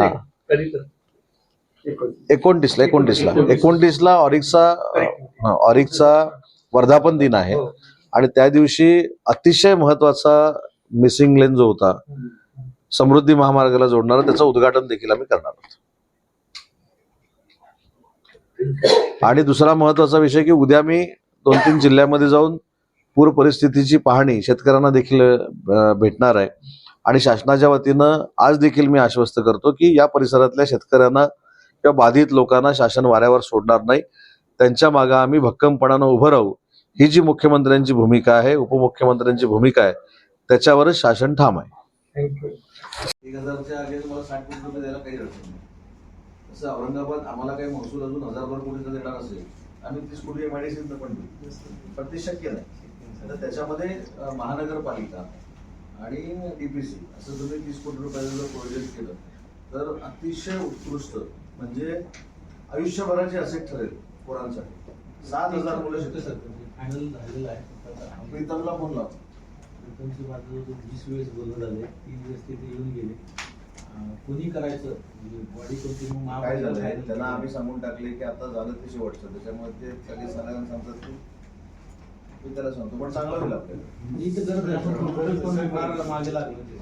हा. एकोणतीसला एकोणतीसला. एकोणतीसला ऑरिकचा ऑरिकचा वर्धापन दिन आहे. हो. आणि त्या दिवशी अतिशय महत्त्वाचा मिसिंग लेन जो होता समृद्धी महामार्गाला जोडणारा त्याचं उद्घाटन देखील आम्ही करणार आहोत. आणि दुसरा महत्त्वाचा विषय की उद्या मी दोन तीन जिल्ह्यामध्ये जाऊन पूर परिस्थितीची पाहणी शेतकऱ्यांना देखील भेटणार आहे. आणि शासनाच्या वतीनं आज देखील मी आश्वस्त करतो की या परिसरातल्या शेतकऱ्यांना किंवा बाधित लोकांना शासन वाऱ्यावर सोडणार नाही. त्यांच्या मागे आम्ही भक्कमपणानं उभं राहू. ही जी मुख्यमंत्र्यांची भूमिका आहे उपमुख्यमंत्र्यांची भूमिका आहे त्याच्यावरच शासन ठाम आहे. थँक्यू एक हजारच्या आगे मला साठ कोटी रुपये द्यायला काही अडचण नाही. तसं औरंगाबाद आम्हाला काही महसूल अजून हजारभर कोटीचा देणार असेल आम्ही तीस कोटी एमआयडीसीतनं पण देऊ. पण ते शक्य नाही. तर त्याच्यामध्ये महानगरपालिका आणि डीपीसी असं तुम्ही तीस कोटी रुपयाचं जर प्रोजेक्ट केलं तर अतिशय उत्कृष्ट म्हणजे आयुष्यभराचे असेट ठरेल पोरांसाठी. सात हजार मुलं शिकतात फायनल झालेलं आहे. प्रीतमला फोन लाव. प्रीतमची माझं जो वीस वेळेस बोलणं झाले तीन वेळेस तिथे येऊन गेले. कोणी करायचं? म्हणजे बॉडी कोणती? मग काय final त्यांना. आम्ही सांगून टाकले की आता झालं ते शेवटचं. त्याच्यामुळे ते सगळे सगळ्यांना सांगतात की मी त्याला सांगतो पण चांगलं होईल आपल्याला. मी तर पण फार मागे लागलं ते.